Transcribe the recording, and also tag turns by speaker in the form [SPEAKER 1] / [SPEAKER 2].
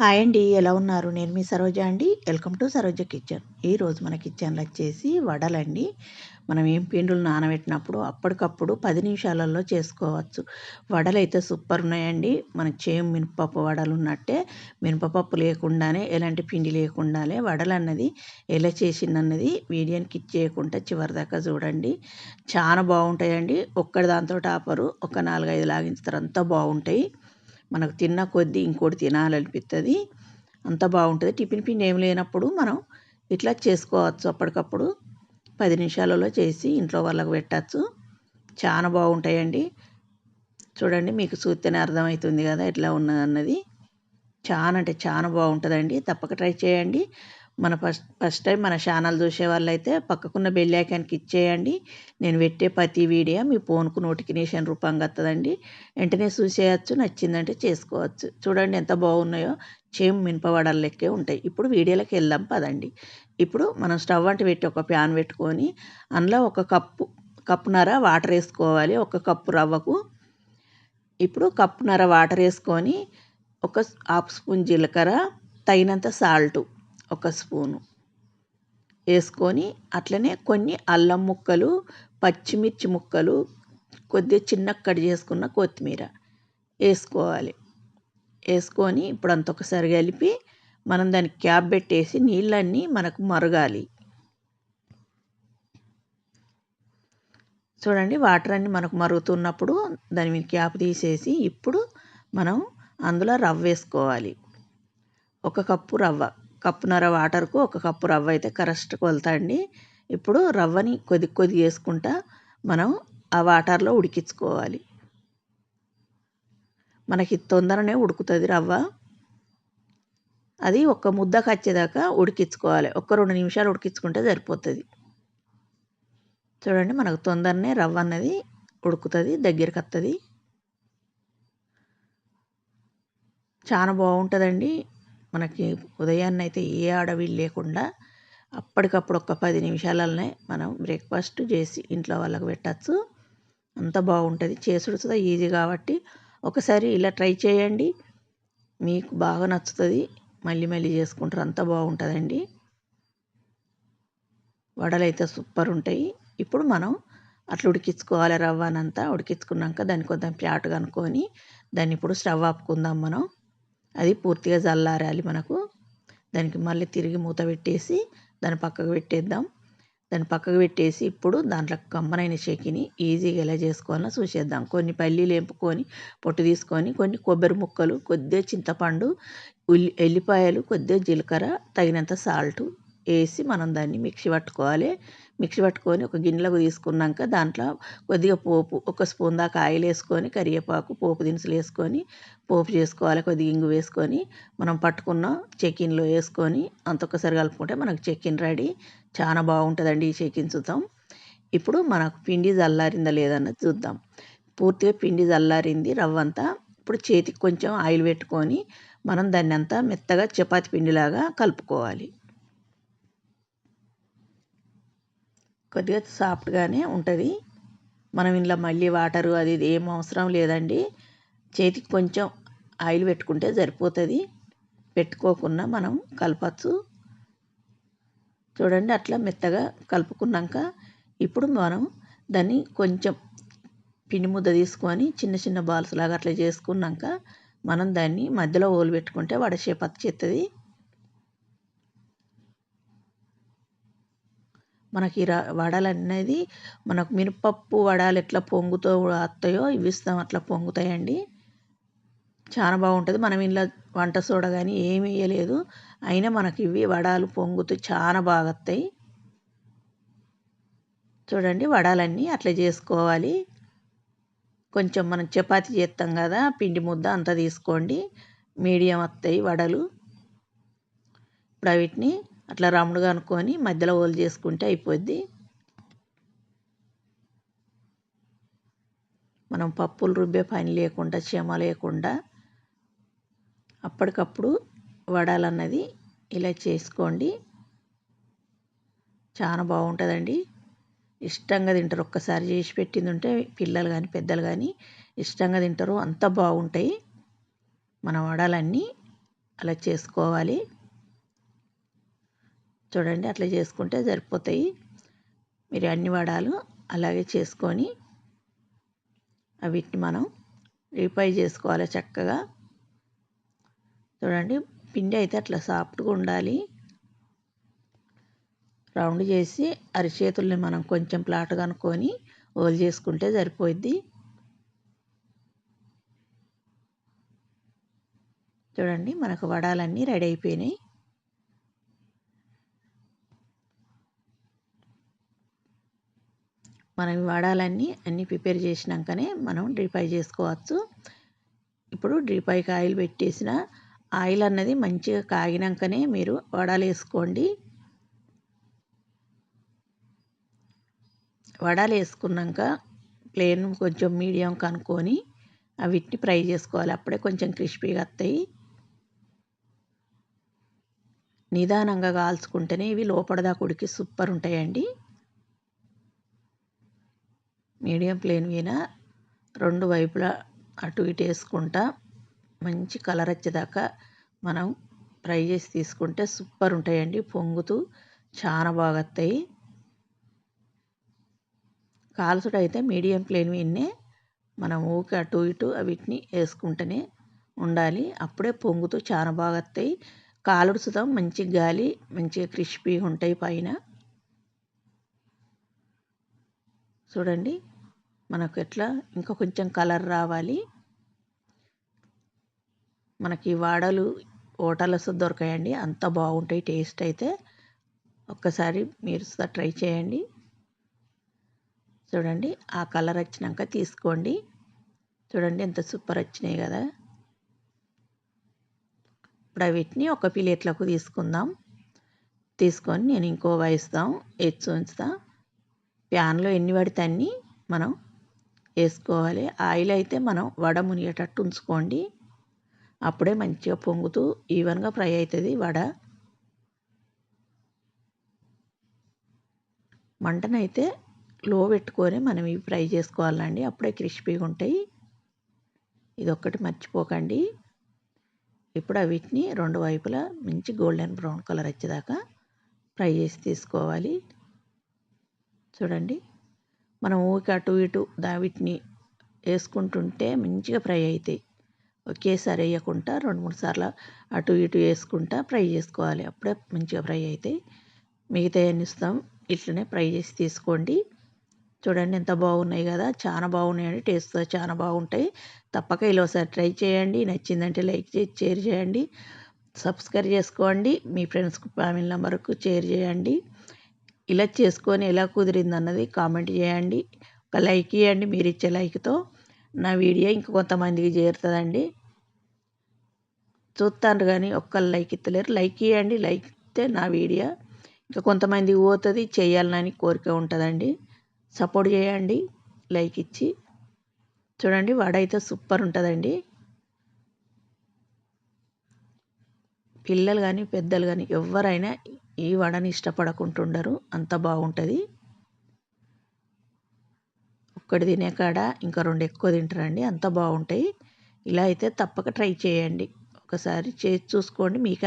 [SPEAKER 1] Hi అండి ఎలా ఉన్నారు? నేను మీ సరోజ అండి. Welcome to Saroja kitchen. ఈరోజు మన కిచెన్లో వచ్చేసి వడలండి. మనం ఏం పిండులు నానబెట్టినప్పుడు అప్పటికప్పుడు పది నిమిషాలలో చేసుకోవచ్చు. వడలు అయితే సూపర్ ఉన్నాయండి. మన చేయం మినపప్పు వడలు ఉన్నట్టే మినపప్పు లేకుండానే ఎలాంటి పిండి లేకుండానే వడలు అన్నది ఎలా చేసిందన్నది వీడియోని కిచ్ చేయకుండా చివరి దాకా చూడండి. చాలా బాగుంటాయండి. ఒక్కడి దాంతో ఆపరు ఒక నాలుగైదు లాగించుతారు. అంతా బాగుంటాయి. మనకు తిన్న కొద్దీ ఇంకోటి తినాలనిపిస్తుంది అంత బాగుంటుంది. టిఫిన్ పిండి ఏం లేనప్పుడు మనం ఇట్లా చేసుకోవచ్చు. అప్పటికప్పుడు పది నిమిషాలలో చేసి ఇంట్లో వాళ్ళకి పెట్టచ్చు. చాలా బాగుంటాయండి. చూడండి మీకు చూస్తేనే అర్థమవుతుంది కదా ఎట్లా ఉన్నదన్నది. చాలా అంటే చాలా బాగుంటుందండి. తప్పక ట్రై చేయండి. మన ఫస్ట్ ఫస్ట్ టైం మన ఛానల్ చూసే వాళ్ళైతే పక్కకున్న బెల్ ఐకాన్కి ఇచ్చేయండి. నేను పెట్టే ప్రతి వీడియో మీ ఫోన్కు నోటిఫికేషన్ రూపంగా వస్తుందండి వెంటనే చూసేయచ్చు నచ్చిందంటే చేసుకోవచ్చు. చూడండి ఎంత బాగున్నాయో. చేం మినపవడల లెక్కే ఉంటాయి. ఇప్పుడు వీడియోలోకి వెళ్దాం పదండి. ఇప్పుడు మనం స్టవ్ అంటే పెట్టి ఒక ప్యాన్ పెట్టుకొని అందులో ఒక కప్పు కప్పున్నర వాటర్ వేసుకోవాలి. ఒక కప్పు రవ్వకు. ఇప్పుడు కప్పున్నర వాటర్ వేసుకొని ఒక హాఫ్ స్పూన్ జీలకర్ర తగినంత సాల్టు ఒక స్పూను వేసుకొని అట్లనే కొన్ని అల్లం ముక్కలు పచ్చిమిర్చి ముక్కలు కొద్దిగా చిన్న కట్ చేసుకున్న కొత్తిమీర వేసుకోవాలి. వేసుకొని ఇప్పుడు అంత ఒకసారి కలిపి మనం దానికి క్యాప్ పెట్టేసి నీళ్ళన్నీ మనకు మరగాలి. చూడండి వాటర్ అన్నీ మనకు మరుగుతున్నప్పుడు దాని మీద క్యాప్ తీసేసి ఇప్పుడు మనం అందులో రవ్వ వేసుకోవాలి. ఒక కప్పు రవ్వ. కప్పున్నర వాటర్కు ఒక కప్పు రవ్వ అయితే కరెక్ట్ కొలతా అండి. ఇప్పుడు రవ్వని కొద్ది కొద్ది వేసుకుంటా మనం ఆ వాటర్లో ఉడికించుకోవాలి. మనకి తొందరనే ఉడుకుతుంది రవ్వ. అది ఒక ముద్దకు వచ్చేదాకా ఉడికించుకోవాలి. ఒక్క రెండు నిమిషాలు ఉడికించుకుంటే సరిపోతుంది. చూడండి మనకు తొందరనే రవ్వ అన్నది ఉడుకుతుంది దగ్గరికి వస్తుంది చాలా బాగుంటుందండి. మనకి ఉదయాన్నే అయితే ఏ అడవి లేకుండా అప్పటికప్పుడు ఒక పది నిమిషాలనే మనం బ్రేక్ఫాస్ట్ చేసి ఇంట్లో వాళ్ళకి పెట్టచ్చు. అంత బాగుంటుంది. చేసుడు కూడా ఈజీ కాబట్టి ఒకసారి ఇలా ట్రై చేయండి. మీకు బాగా నచ్చుతుంది. మళ్ళీ మళ్ళీ చేసుకుంటారు. అంత బాగుంటుందండి. వడలు అయితే సూపర్ ఉంటాయి. ఇప్పుడు మనం అట్లా ఉడికించుకోవాలి రవ్వనంతా ఉడికించుకున్నాక దాన్ని కొంచెం ప్యాటుగా కనుక్కొని దాన్ని ఇప్పుడు స్టవ్ ఆపుకుందాం మనం. అది పూర్తిగా చల్లారాలి మనకు. దానికి మళ్ళీ తిరిగి మూత పెట్టేసి దాన్ని పక్కకు పెట్టేద్దాం. దాన్ని పక్కకు పెట్టేసి ఇప్పుడు దాంట్లో కమ్మనైన చెక్కిని ఈజీగా ఎలా చేసుకోవాలో చూసేద్దాం. కొన్ని పల్లీలు వేపుకొని పొట్టు తీసుకొని కొన్ని కొబ్బరి ముక్కలు కొద్దిగా చింతపండు ఉల్లి ఎల్లిపాయలు కొద్దిగా జీలకర్ర తగినంత సాల్ట్ వేసి మనం దాన్ని మిక్సీ పట్టుకోవాలి. మిక్సీ పట్టుకొని ఒక గిన్నెలకు తీసుకున్నాక దాంట్లో కొద్దిగా పోపు ఒక స్పూన్ దాకా ఆయిల్ వేసుకొని కరివేపాకు పోపు దినుసులు వేసుకొని పోపు చేసుకోవాలి కొద్దిగా ఇంగు వేసుకొని మనం పట్టుకున్న చెక్కిన్లో వేసుకొని అంత ఒక్కసారి కలుపుకుంటే మనకు చెక్కిన్ రెడీ. చాలా బాగుంటుందండి ఈ చెక్కిన్ చూద్దాం ఇప్పుడు మనకు పిండి చల్లారిందా లేదన్నది చూద్దాం. పూర్తిగా పిండి చల్లారింది రవ్వంతా ఇప్పుడు చేతికి కొంచెం ఆయిల్ పెట్టుకొని మనం దాన్ని అంతా మెత్తగా చపాతి పిండిలాగా కలుపుకోవాలి. కొద్దిగా సాఫ్ట్గానే ఉంటుంది. మనం ఇంట్లో మళ్ళీ వాటరు అది ఇది ఏం అవసరం లేదండి. చేతికి కొంచెం ఆయిల్ పెట్టుకుంటే సరిపోతుంది. పెట్టుకోకుండా మనం కలపచ్చు. చూడండి అట్లా మెత్తగా కలుపుకున్నాక ఇప్పుడు మనం దాన్ని కొంచెం పిండి ముద్ద తీసుకొని చిన్న చిన్న బాల్స్ లాగా అట్లా చేసుకున్నాక మనం దాన్ని మధ్యలో ఓలు పెట్టుకుంటే వడ షేప్ మనకి ర వడలు అనేది మనకు మినపప్పు వడలు ఎట్లా పొంగుతో వస్తాయో ఇవి ఇస్తాం అట్లా పొంగుతాయండి. చాలా బాగుంటుంది. మనం ఇలా వంట సోడ కానీ ఏమి వేయలేదు అయినా మనకి ఇవి వడాలు పొంగుతూ చాలా బాగా వస్తాయి చూడండి వడాలన్నీ అట్లా చేసుకోవాలి. కొంచెం మనం చపాతి చేస్తాం కదా పిండి ముద్ద అంతా తీసుకోండి. మీడియం వస్తాయి వడలు. ఇప్పుడు వీటిని అట్లా రౌండ్గా అనుకొని మధ్యలో హోల్ చేసుకుంటే అయిపోద్ది. మనం పప్పులు రుబ్బే పని లేకుండా చీమ లేకుండా అప్పటికప్పుడు వడాలన్నది ఇలా చేసుకోండి. చాలా బాగుంటుందండి. ఇష్టంగా తింటారు. ఒక్కసారి చేసి పెట్టింది ఉంటే పిల్లలు కానీ పెద్దలు కానీ ఇష్టంగా తింటారు. అంత బాగుంటాయి. మన వడాలన్నీ అలా చేసుకోవాలి. చూడండి అట్లా చేసుకుంటే సరిపోతాయి. మీరు అన్ని వడాలు అలాగే చేసుకొని వీటిని మనం రీఫై చేసుకోవాలి చక్కగా. చూడండి పిండి అయితే అట్లా సాఫ్ట్గా ఉండాలి. రౌండ్ చేసి అరిచేతుల్ని మనం కొంచెం ప్లాట్ అనుకొని ఓల్ చేసుకుంటే సరిపోద్ది చూడండి మనకు వడాలన్నీ రెడీ అయిపోయినాయి. మనం వాడాలన్నీ అన్నీ ప్రిపేర్ చేసినాకనే మనం డ్రీపై చేసుకోవచ్చు. ఇప్పుడు డ్రీపైకి ఆయిల్ పెట్టేసిన ఆయిల్ అన్నది మంచిగా కాగినాకనే మీరు వడలు వేసుకోండి. వడలు వేసుకున్నాక ప్లేన్ కొంచెం మీడియం కనుక్కొని వీటిని ఫ్రై చేసుకోవాలి. అప్పుడే కొంచెం క్రిస్పీగా వస్తాయి. నిదానంగా కాల్చుకుంటేనే ఇవి లోపడదాకా ఉడికి సూపర్ ఉంటాయండి. మీడియం ఫ్లేమ్ మీద రెండు వైపులా అటు ఇటు వేసుకుంటా మంచి కలర్ వచ్చేదాకా మనం ఫ్రై చేసి తీసుకుంటే సూపర్ ఉంటాయండి. పొంగుతూ చాలా బాగా వస్తాయి. కాల్చుడు అయితే మీడియం ప్లేన్ మీదనే మనం ఊకి అటు ఇటు వీటిని వేసుకుంటూనే ఉండాలి. అప్పుడే పొంగుతూ చాలా బాగా వస్తాయి. కాలుడు మంచి గాలి మంచిగా క్రిస్పీగా ఉంటాయి పైన. చూడండి. మనకు ఎట్లా? ఇంకా కొంచెం కలర్ రావాలి. మనకి వాడలు హోటల్స్ దొరకాయండి. అంత బాగుంటాయి టేస్ట్ అయితే. ఒక్కసారి మీరు ట్రై చేయండి. చూడండి ఆ కలర్ వచ్చినాక తీసుకోండి. చూడండి ఎంత సూపర్ వచ్చినాయి కదా. ఇప్పుడు వీటిని ఒక ప్లేట్లకు తీసుకుందాం. తీసుకొని నేను ఇంకో వేస్తాం ఎచ్చి ఉంచుతా. ప్యాన్లో ఎన్ని పడితే అన్ని మనం వేసుకోవాలి. ఆయిల్ అయితే మనం వడ మునిగేటట్టు ఉంచుకోండి. అప్పుడే మంచిగా పొంగుతూ ఈవెన్గా ఫ్రై అవుతుంది వడ. మంటనైతే లో పెట్టుకొని మనం ఇవి ఫ్రై చేసుకోవాలండి. అప్పుడే క్రిస్పీగా ఉంటాయి. ఇది ఒక్కటి మర్చిపోకండి. ఇప్పుడు వీటిని రెండు వైపులా మంచి గోల్డెన్ బ్రౌన్ కలర్ వచ్చేదాకా ఫ్రై చేసి తీసుకోవాలి. చూడండి. మనం ఊరికి అటు ఇటు దా వీటిని వేసుకుంటుంటే మంచిగా ఫ్రై అవుతాయి ఒకేసారి వేయకుండా రెండు మూడు సార్లు అటు ఇటు వేసుకుంటా ఫ్రై చేసుకోవాలి. అప్పుడే మంచిగా ఫ్రై అవుతాయి మిగతా ఇస్తాం. ఇట్లనే ఫ్రై చేసి తీసుకోండి. చూడండి ఎంత బాగున్నాయి కదా. చాలా బాగున్నాయండి. టేస్ట్ చాలా బాగుంటాయి. తప్పక ఇలా ఒకసారి ట్రై చేయండి. నచ్చిందంటే లైక్ చేసి షేర్ చేయండి. సబ్స్క్రైబ్ చేసుకోండి. మీ ఫ్రెండ్స్కి ఫ్యామిలీ నెంబర్కు షేర్ చేయండి. ఇలా చేసుకొని ఎలా కుదిరింది అన్నది కామెంట్ చేయండి. ఒక లైక్ ఇవ్వండి మీరు ఇచ్చే లైక్తో నా వీడియో ఇంక కొంతమందికి చేరుతుందండి. చూస్తాను కానీ ఒక్క లైక్ ఇస్తలేరు లైక్ ఇవ్వండి లైక్ ఇస్తే నా వీడియో ఇంకా కొంతమందికి పోతుంది చేయాలని కోరిక ఉంటుందండి. సపోర్ట్ చేయండి లైక్ ఇచ్చి. చూడండి వడ అయితే సూపర్ ఉంటుందండి. పిల్లలు కానీ పెద్దలు కానీ ఎవరైనా ఈ వడని ఇష్టపడకుంటుండరు. అంత బాగుంటుంది. ఒక్కటి తినే కాడ ఇంకా రెండు ఎక్కువ తింటారండి. అంత బాగుంటాయి. ఇలా అయితే తప్పక ట్రై చేయండి. ఒకసారి చేసి చూసుకోండి. మీకే